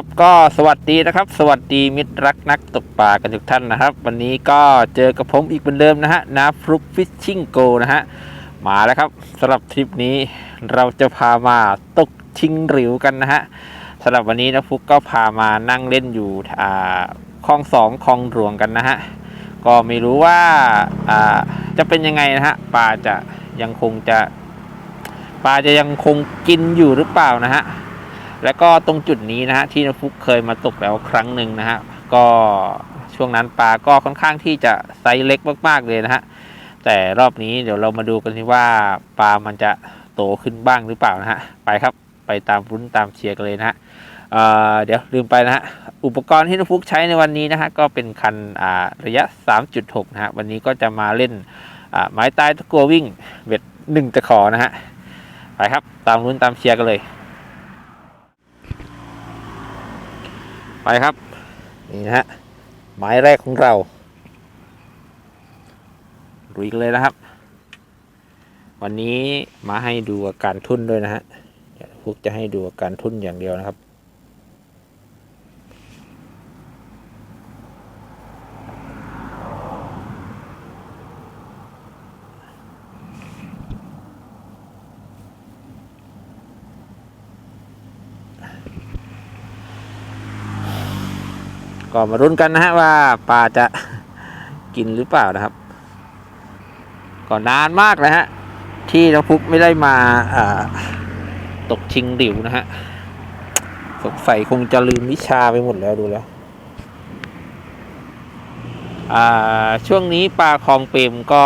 ครับก็สวัสดีนะครับ สวัสดีมิตรรักนักตกปลากันทุกท่านนะครับ วันนี้ก็เจอกับผมอีกเหมือนเดิมนะฮะนาฟลุกฟิชชิ่งโกนะฮะมาแล้วครับสำหรับทริปนี้เราจะพามาตกชิงหริวกันนะฮะสำหรับวันนี้นะฟุกก็พามานั่งเล่นอยู่อ่าคลองสองคลองหลวงกันนะฮะก็ไม่รู้ว่าอ่าจะเป็นยังไงนะฮะปลาจะยังคงจะปลาจะยังคงกินอยู่หรือเปล่านะฮะ แล้วก็ตรงจุดนี้นะฮะที่นฟุกเคยมาตกแล้วครั้งหนึ่งนะฮะก็ช่วงนั้นปลาก็ค่อนข้างที่จะไซส์เล็กมากๆเลยนะฮะแต่รอบนี้เดี๋ยวเรามาดูกันที่ว่าปลามันจะโตขึ้นบ้างหรือเปล่านะฮะไปครับไปตามรุ้นตามเชียร์กันเลยนะฮะเเดี๋ยวลืมไปนะฮะอุปกรณ์ที่นฟุกใช้ในวันนี้นะฮะก็เป็นคันอ่าระยะ 3.6 นะฮะวันนี้ก็จะมาเล่นอ่าไม้ตายตะกัววิ่งเบ็ดหนึ่งตะขอนะฮะไปครับตามรุ้นตามเชียร์กันเลย ไปครับ นี่นะฮะหมายแรกของเราลุยกันเลยนะครับ วันนี้มาให้ดูอาการทุ่นด้วยนะฮะพวกจะให้ดูอาการทุ่นอย่างเดียวนะครับ ก็มารุ้นกันนะฮะว่าปลาจะกินหรือเปล่านะครับก่อนนานมากเลยฮะที่น้องฟุกไม่ได้มาตกชิงหลิวนะฮะสงสัยคงจะลืมวิชาไปหมดแล้วดูแล้วช่วงนี้ปลาคลองเปรมก็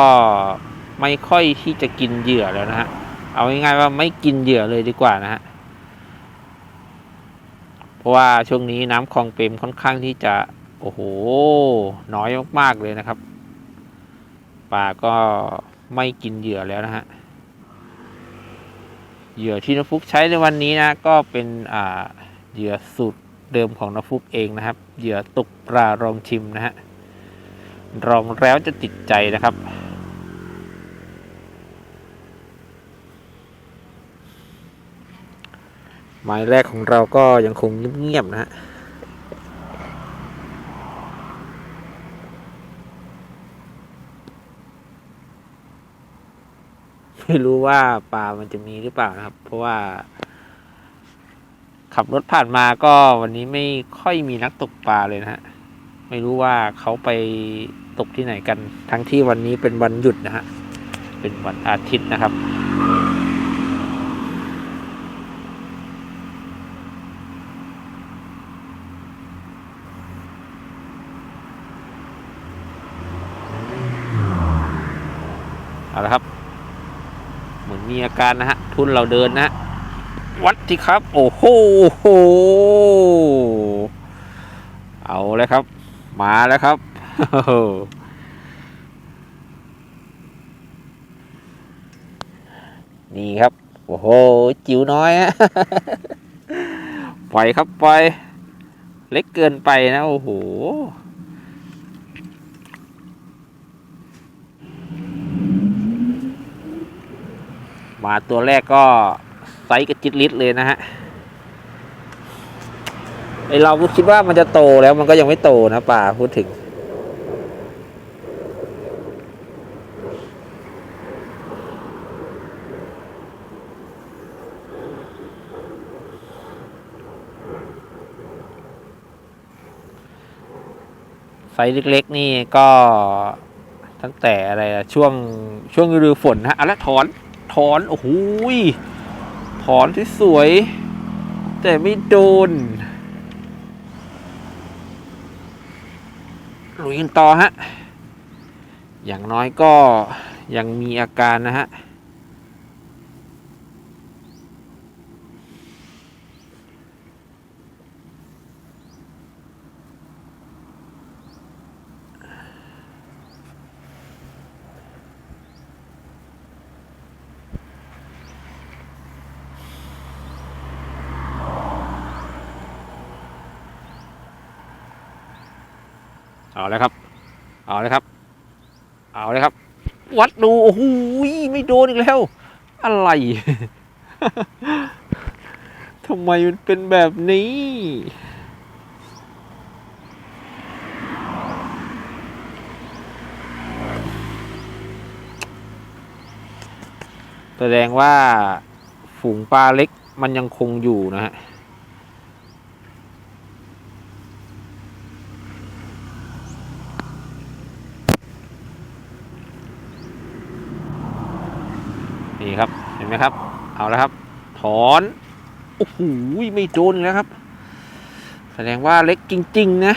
ไม่ค่อยที่จะกินเหยื่อแล้วนะฮะ เอาง่ายๆว่าไม่กินเหยื่อเลยดีกว่านะฮะ เพราะว่าช่วงนี้น้ำคลองเปรมค่อนข้างที่จะ โอ้โห น้อยมากๆเลยนะครับปลาก็ไม่กินเหยื่อแล้วนะฮะ เหยื่อที่นฟุกใช้ในวันนี้นะ ก็เป็นอ่าเหยื่อสูตรเดิมของนฟุกเองนะครับ เหยื่อตกปลารองชิมนะฮะลองแล้วจะติดใจนะครับ หมายแรกของเราก็ยังคงเงียบๆนะฮะไม่รู้ว่าปลามันจะมีหรือเปล่านะครับ เพราะว่า ขับรถผ่านมาก็วันนี้ไม่ค่อยมีนักตกปลาเลยนะฮะ ไม่รู้ว่าเขาไปตกที่ไหนกัน ทั้งที่วันนี้เป็นวันหยุดนะฮะ เป็นวันอาทิตย์นะครับ เอาละครับ เหมือนมีอา การนะฮะ ทุนเราเดินนะวัดที่ครับ โอ้โหเอาเลยครับ มาแล้วครับนี่ครับ โอ้โห จิ๋วน้อยฮะปล่อยครับปล่อย เล็กเกินไปนะ โอ้โห มาตัวแรกก็ไซส์กระจิตลิตรเลยนะฮะไอเราคิดว่ามันจะโตแล้วมันก็ยังไม่โตนะป่าพูดถึง ไซส์เล็กๆนี่ก็ตั้งแต่อะไรช่วงช่วงฤดูฝนนะฮะเอละถอน ถอน โอ้โหถอนที่สวย แต่ไม่โดนลุยกันต่อฮะ อย่างน้อยก็ยังมีอาการนะฮะ วัดดู โอ้โหไม่โดนอีกแล้ว อะไรทำไมมันเป็นแบบนี้ แสดงว่าฝูงปลาเล็กมันยังคงอยู่นะฮะ นี่ครับ เห็นไหมครับ เอาแล้วครับ ถอน โอ้โห ไม่โดนอีกแล้วครับ แสดงว่าเล็กจริง ๆ นะ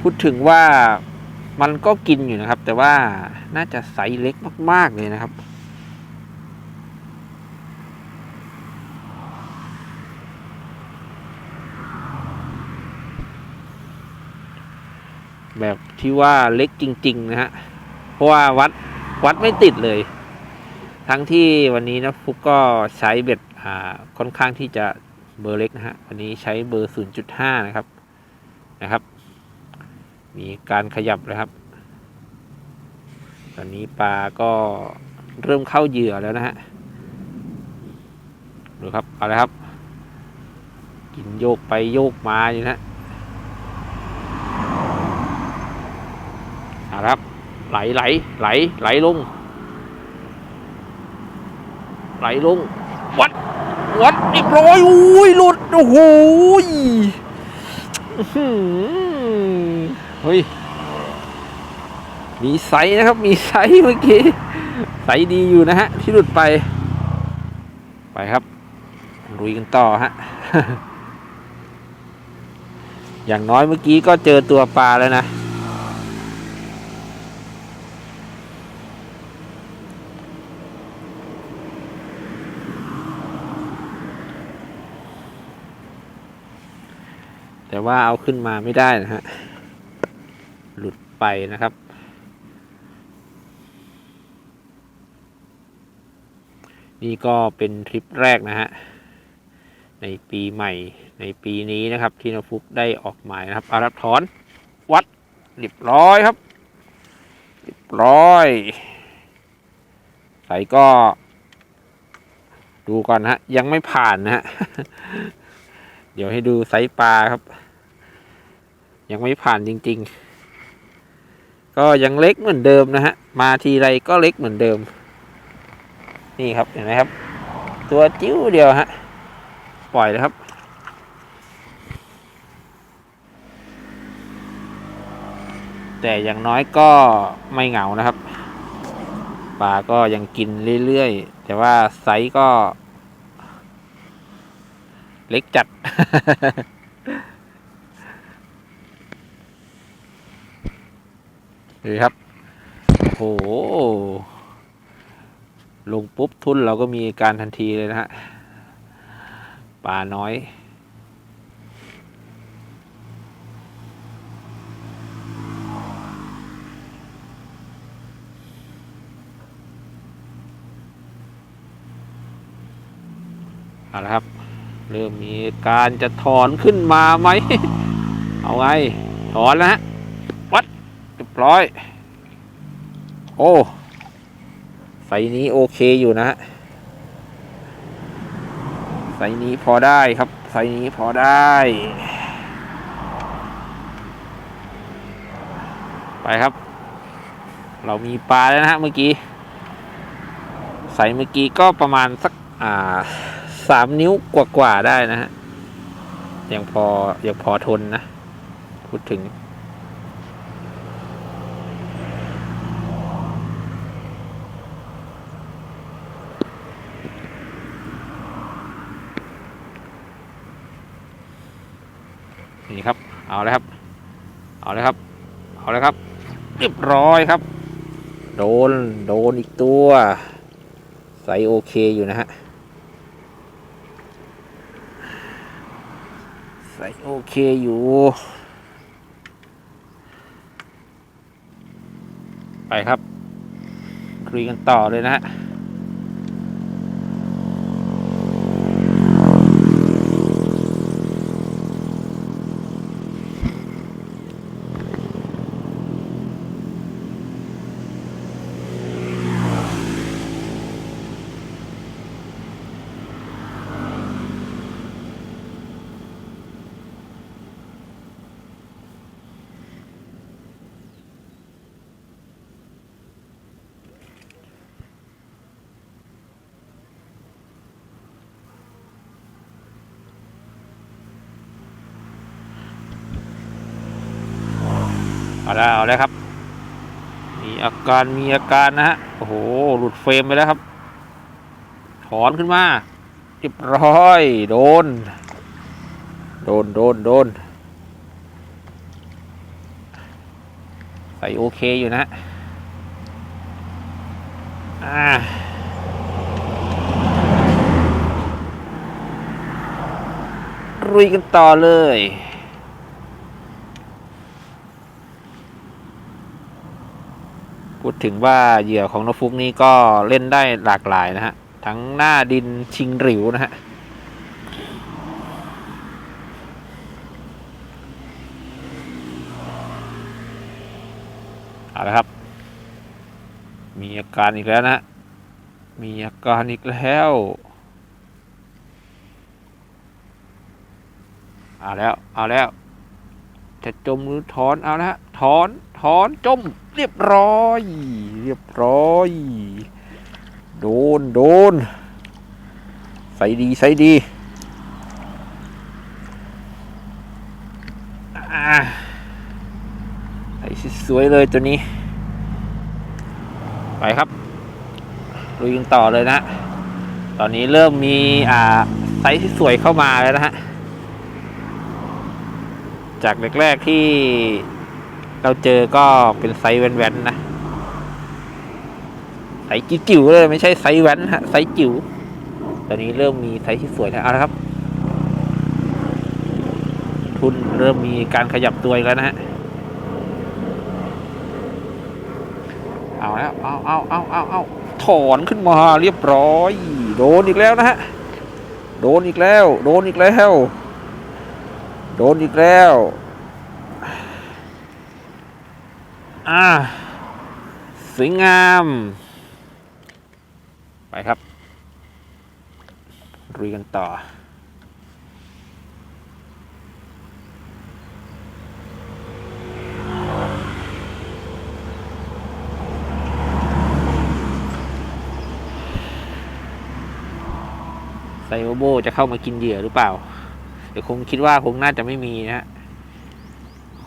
พูดถึงว่ามันก็กินอยู่นะครับ แต่ว่าน่าจะไซส์เล็กมาก ๆ เลยนะครับแบบที่ว่าเล็กจริง ๆ นะฮะ เพราะว่าวัดวัดไม่ติดเลย ทั้งที่วันนี้นะฟุกก็ใช้เบ็ดอ่าค่อนข้างที่จะเบอร์เล็กนะฮะวันนี้ใช้เบอร์ 0.5 นะครับนะครับ มีการขยับเลยครับ ตอนนี้ปลาก็เริ่มเข้าเหยื่อแล้วนะฮะดูครับเอาเลยครับ กินโยกไปโยกมาอยู่นะฮะเอาละครับ ไหลไหลไหลไหลลง ไหลลง วัด วัดอีกร้อยอุ้ยหลุดโอ้โหเฮ้ย มีไซส์นะครับ มีไซส์เมื่อกี้ ไซส์ดีอยู่นะฮะ ที่หลุดไป ไปครับลุยกันต่อฮะ อย่างน้อยเมื่อกี้ก็เจอตัวปลาแล้วนะ แต่ว่าเอาขึ้นมาไม่ได้นะฮะ หลุดไปนะครับ นี่ก็เป็นทริปแรกนะฮะ ในปีใหม่ในปีนี้นะครับ ที่นฟุกได้ออกหมายนะครับ อารับถอนวัดเรียบร้อยครับเรียบร้อยใส่ก็ ดูก่อนนะฮะ ยังไม่ผ่านนะฮะ เดี๋ยวให้ดูไซส์ปลาครับ ยังไม่ผ่านจริง ๆ ก็ยังเล็กเหมือนเดิมนะฮะ มาทีไรก็เล็กเหมือนเดิม นี่ครับเห็นไหมครับ ตัวจิ้วเดียวฮะ ปล่อยเลยครับแต่อย่างน้อยก็ไม่เหงานะครับปลาก็ยังกินเรื่อยๆ แต่ว่าไซส์ก็ เล็กจัด ดูครับโอ้โหลงปุ๊บทุนเราก็มีการทันทีเลยนะฮะปลาน้อยเอาละครับ เริ่มมีการจะถอนขึ้นมาไหม เอาไง ถอนแล้วฮะ ร้อย โอ้ไซส์นี้โอเคอยู่นะฮะไซส์นี้พอได้ครับไซส์นี้พอได้ ไปครับ เรามีปลาแล้วนะฮะเมื่อกี้ไซส์เมื่อกี้ก็ประมาณสัก อ่าสามนิ้วกว่าๆได้นะฮะ ยังพอยังพอทนนะ พูดถึง นี่ครับ เอาเลยครับ เอาเลยครับ เอาเลยครับ เรี ยบร้อยครับ โดน โดนอีกตัวไซส์โอเคอยู่นะฮะไซส์โอเคอยู่ ไปครับ คุยกันต่อเลยนะฮะ แล้วเอาแล้วครับ มีอาการมีอาการนะฮะ โอ้โห หลุดเฟรมไปแล้วครับ ถอนขึ้นมาเรียบร้อย โดน โดน โดน โดนใส่โอเคอยู่นะฮะอ่ารุยกันต่อเลย พูดถึงว่าเหยื่อของนกฟุกนี่ก็เล่นได้หลากหลายนะฮะ ทั้งหน้าดินชิงหริวนะฮะเอาละครับ มีอาการอีกแล้วนะฮะมีอาการอีกแล้วเอาแล้ว เอาแล้ว จะจมหรือถอนเอาละฮะ ถอนถอนจมเรียบร้อย เรียบร้อย โดนโดนใส่ดีใส่ดีใส่สวยเลยตัวนี้ ไปครับลุยกันต่อเลยนะ ตอนนี้เริ่มมีอ่าไซส์ที่สวยเข้ามาแล้วนะฮะ จากแรก ๆ ที่ เราเจอก็เป็นไซส์แว่นๆนะไซส์จิ๋วเลยไม่ใช่ไซส์แว่นฮะไซส์จิ๋วตอนนี้เริ่มมีไซส์ที่สวยแล้วเอาละครับ ทุนเริ่มมีการขยับตัวแล้วนะฮะเอาแล้วเอาเอาเอาเอาเอาถอนขึ้นมาเรียบร้อย โดนอีกแล้วนะฮะโดนอีกแล้ว โดนอีกแล้ว โดนอีกแล้ว อ่าสวยงาม ไปครับรุยกันต่อ ไซโอโบจะเข้ามากินเหยื่อหรือเปล่า เดี๋ยวคงคิดว่าคงน่าจะไม่มีนะฮะ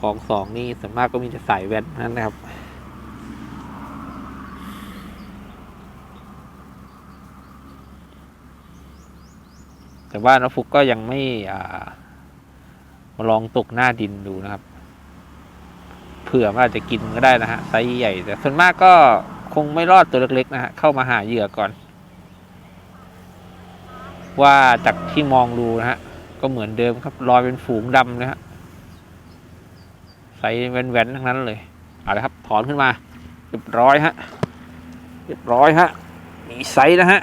ของสองนี่ส่วนมากก็มีแต่สายแว่นนั่นนะครับ แต่ว่าน้องฟุกก็ยังไม่อ่ามาลองตกหน้าดินดูนะครับ เผื่อว่าจะกินก็ได้นะฮะไซส์ใหญ่ แต่ส่วนมากก็คงไม่รอดตัวเล็ก ๆ นะฮะ เข้ามาหาเหยื่อก่อน ว่าจากที่มองดูนะฮะ ก็เหมือนเดิมครับลอยเป็นฝูงดำนะฮะ ไซส์แว่นๆทั้งนั้นเลยเอาละครับถอนขึ้นมาเรียบร้อยฮะเรียบร้อยฮะมีไซส์นะฮะ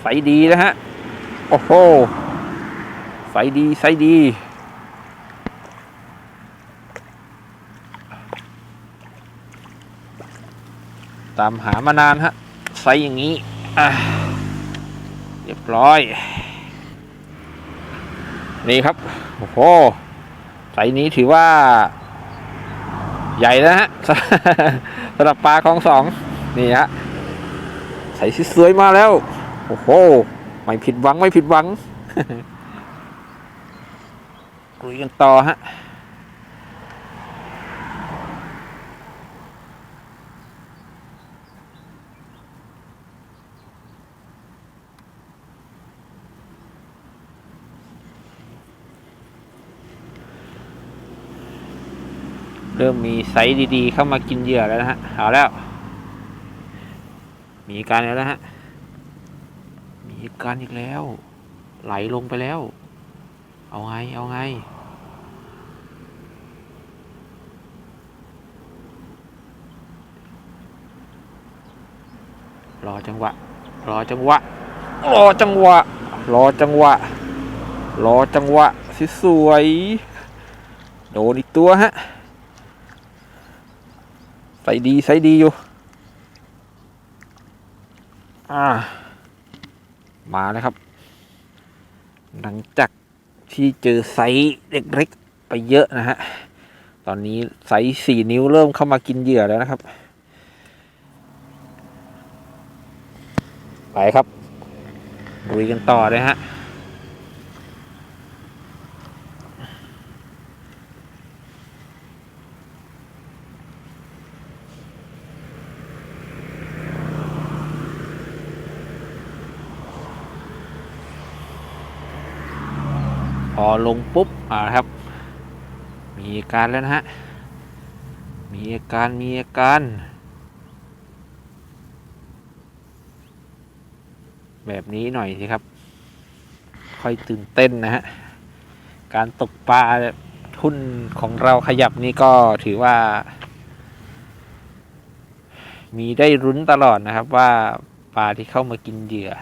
ไซส์ดีนะฮะโอ้โหไซส์ดีไซส์ดีตามหามานานฮะไซส์อย่างนี้เรียบร้อย นี่ครับ โอ้โหไซส์นี้ถือว่า ใหญ่นะฮะสำหรับปลาคลองสองนี่ฮะใส่สวยมาแล้ว โอ้โห ไม่ผิดหวังไม่ผิดหวังคุยกันต่อฮะ เริ่มมีไซส์ดีๆ เข้ามากินเหยื่อแล้วนะฮะเอาแล้ว มีการแล้วนะฮะ มีการอีกแล้ว ไหลลงไปแล้ว เอาไง เอาไง รอจังหวะ รอจังหวะ รอจังหวะ รอจังหวะ รอจังหวะสวยๆโดนอีกตัวฮะ ใส่ดีใส่ดีอยู่ อ่า มาแล้วครับ หลังจากที่เจอไซส์เล็กๆไปเยอะนะฮะ ตอนนี้ไซส์สี่นิ้วเริ่มเข้ามากินเหยื่อแล้วนะครับ ไปครับลุยกันต่อเลยฮะ อ ลงปุ๊บอ่าครับ มีอาการแล้วนะฮะ มีอาการมีอาการ แบบนี้หน่อยสิครับ ค่อยตื่นเต้นนะฮะ การตกปลาทุนของเราขยับนี่ก็ถือว่า มีได้รุ้นตลอดนะครับว่าปลาที่เข้ามากินเหยื่อ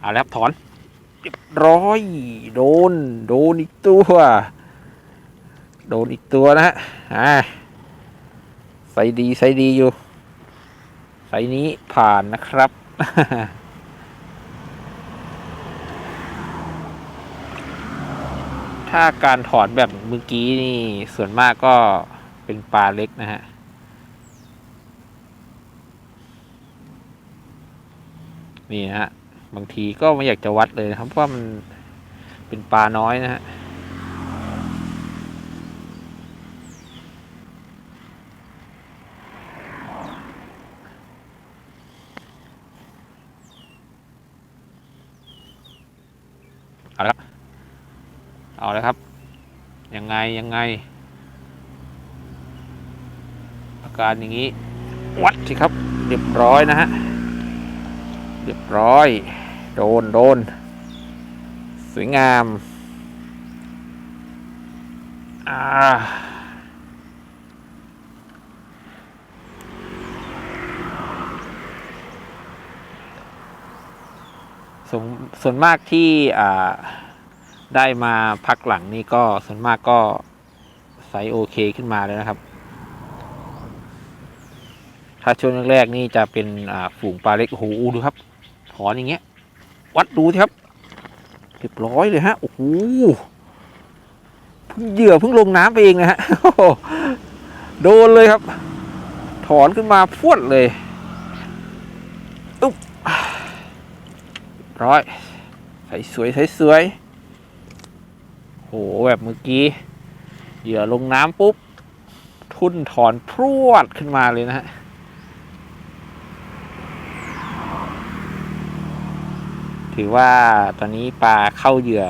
เอาแล้วครับถอน รียบร้อย โดน โดนอีกตัว โดนอีกตัวนะฮะอ่าใส่ดีใส่ดีอยู่ ใส่นี้ผ่านนะครับ ถ้าการถอนแบบเมื่อกี้นี่ ส่วนมากก็เป็นปลาเล็กนะฮะนี่ฮะ บางทีก็ไม่อยากจะวัดเลยนะครับเพราะว่ามันเป็นปลาน้อยนะฮะเอาละเอาเลยครับ ยังไง ยังไง อาการอย่างนี้ วัดสิครับ เรียบร้อยนะฮะ เรียบร้อย โดนโดน สวยงาม อ่า ส่วนส่วนมากที่อ่าได้มาพักหลังนี่ก็ส่วนมากก็ไซส์โอเคขึ้นมาแล้วนะครับ ถ้าช่วงแรกๆนี่จะเป็นฝูงปลาเล็กโอ้โหดูครับ ถอนอย่างเงี้ย วัดดูสิครับเรียบร้อยเลยฮะโอ้โหเพิ่งเหยื่อเพิ่งลงน้ำไปเองนะฮะโดนเลยครับ ถอนขึ้นมาพวดเลยอุ๊บร้อยใส่สวยใส่สวยโหแบบเมื่อกี้เหยื่อลงน้ำปุ๊บ ทุ่นถอนพรวดขึ้นมาเลยนะฮะ ถือว่าตอนนี้ปลาเข้าเหยื่อ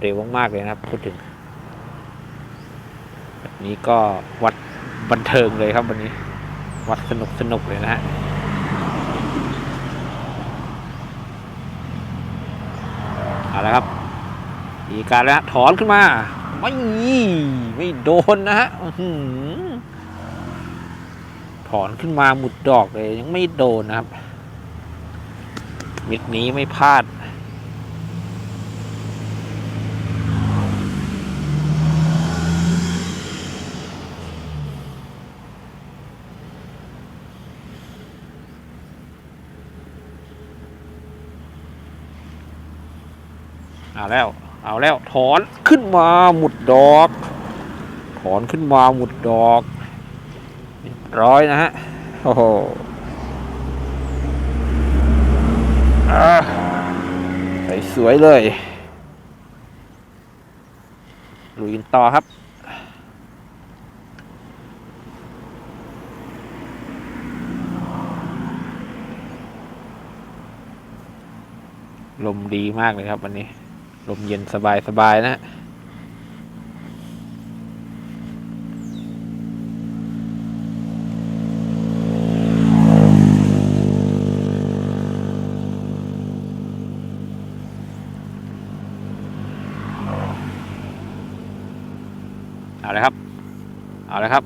เร็วมาก ๆ เลยนะครับ พูดถึงแบบนี้ก็วัดบันเทิงเลยครับวันนี้ วัดสนุกสนุกเลยนะฮะเอาละครับอีการแล้วถอนขึ้นมา ไม่ไม่โดนนะฮะ อื้อหือถอนขึ้นมาหมุดดอกเลยยังไม่โดนนะครับ มิดนี้ไม่พลาด เอาแล้ว เอาแล้ว ถอนขึ้นมาหมุดดอก ถอนขึ้นมาหมุดดอก ร้อยนะฮะ โอ้โหใส่สวยเลยลุยกันต่อครับ ลมดีมากเลยครับวันนี้ ลมเย็นสบายสบายๆนะฮะเอาเลยครับ เอาเลยครับ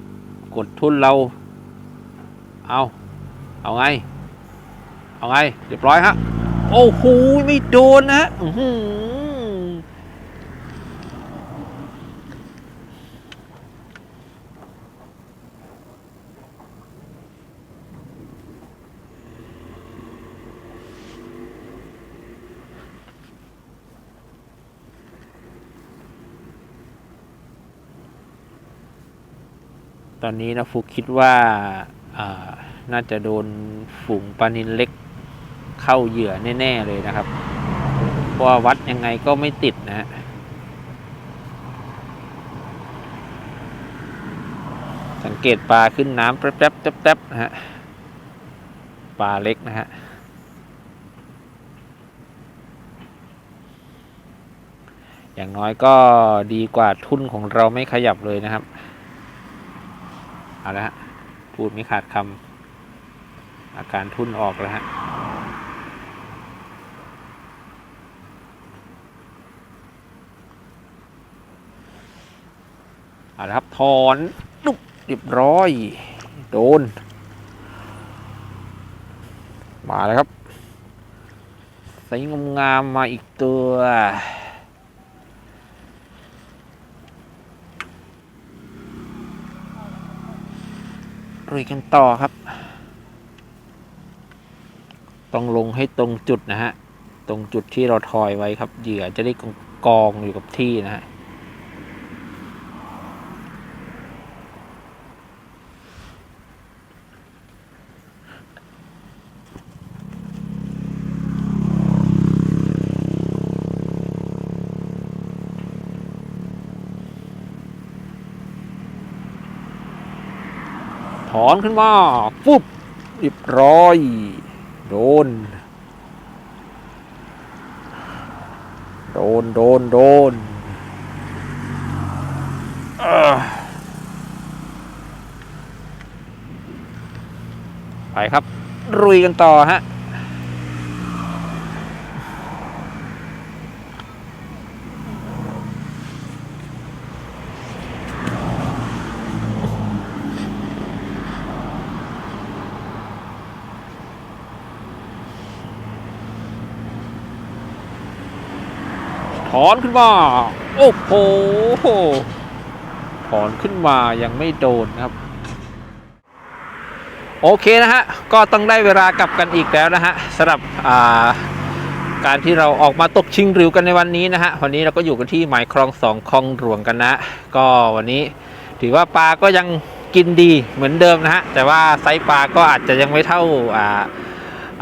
กด ทุนเรา เอาเอาไง เอาไง เรียบร้อยฮะ โอ้โห ไม่โดนนะฮะอื้ อหือตอนนี้นะฟุกคิดว่าน่าจะโดนฝูงปลานินเล็กเข้าเหยื่อแน่ ๆ เลยนะครับ เพราะวัดยังไงก็ไม่ติดนะฮะสังเกตปลาขึ้นน้ำแป๊บๆแป๊บๆนะฮะปลาเล็กนะฮะอย่างน้อยก็ดีกว่าทุนของเราไม่ขยับเลยนะครับ เอาละฮะพูดไม่ขาดคำอาการทุ่นออกแล้วฮะเอาละครับถอนลุกเรียบร้อย โดน มาแล้วครับใส่งามมาอีกตัว ลุยกันต่อครับ ต้องลงให้ตรงจุดนะฮะ ตรงจุดที่เราทอยไว้ครับ เหยื่อจะได้กองอยู่กับที่นะฮะ อนขึ้นมาปุ๊บเรียบร้อย โดน โดน โดน โดนไปครับ รุยกันต่อฮะ อนขึ้นมา โอ้โหถอนขึ้นมายังไม่โดนครับ โอเคนะฮะ ก็ต้องได้เวลากลับกันอีกแล้วนะฮะสำหรับาการที่เราออกมาตกชิงริวกันในวันนี้นะฮะ วันนี้เราก็อยู่กันที่หมายคลองสองคลองหลวงกันนะ ก็วันนี้ถือว่าปลาก็ยังกินดีเหมือนเดิมนะฮะ แต่ว่าไซส์ปลาก็อาจจะยังไม่เท่าอ่า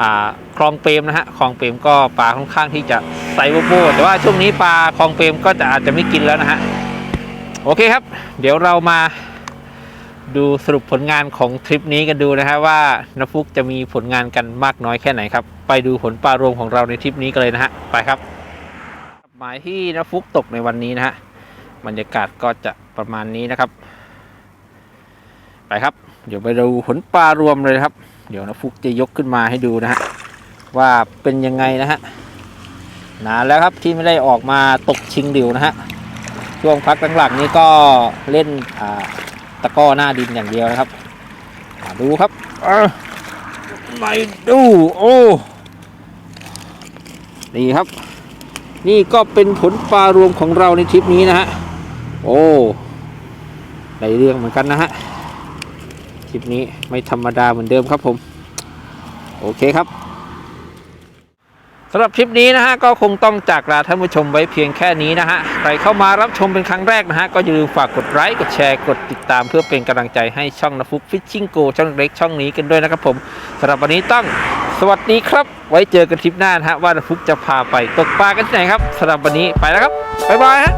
อ่า คลองเปรมนะฮะคลองเปรมก็ปลาค่อนข้างที่จะไซส์โบโบแต่ว่าช่วงนี้ปลาคลองเปรมก็จะอาจจะไม่กินแล้วนะฮะโอเคครับ เดี๋ยวเรามาดูสรุปผลงานของทริปนี้กันดูนะฮะว่านฟุกจะมีผลงานกันมากน้อยแค่ไหนครับ ไปดูผลปลารวมของเราในทริปนี้กันเลยนะฮะไปครับ หมายที่นฟุกตกในวันนี้นะฮะบรรยากาศก็จะประมาณนี้นะครับ ไปครับ เดี๋ยวไปดูผลปลารวมเลยครับ เดี๋ยวนะฟุกจะยกขึ้นมาให้ดูนะฮะ ว่าเป็นยังไงนะฮะนานแล้วครับที่ไม่ได้ออกมาตกชิงดิวนะฮะช่วงพักหลังๆนี้ก็เล่นตะก้อหน้าดินอย่างเดียวนะครับดูครับไม่ดูโอ้นี่ครับ นี่ก็เป็นผลปลารวมของเราในทริปนี้นะฮะโอ้ได้เรื่องเหมือนกันนะฮะคลิปนี้ไม่ธรรมดาเหมือนเดิมครับผม โอเคครับำหรับคลิปนี้นะฮะก็คงต้องจากลาท่านผู้ชมไว้เพียงแค่นี้นะฮะใครเข้ามารับชมเป็นครั้งแรกนะฮะก็อย่าลืมฝากกดไลค์กดแชร์กดติดตาม เพื่อเป็นกำลังใจให้ช่องนฟุกฟิชชิ่งโกช่องเล็กช่องนี้กันด้วยนะครับผมสำหรับวันนี้ต้องสวัสดีครับ ไว้เจอกันคลิปหน้านะฮะว่านฟุกจะพาไปตกปลากันที่ไหนครับสำหรับวันนี้ไปแล้วครับบ๊ายบายฮะ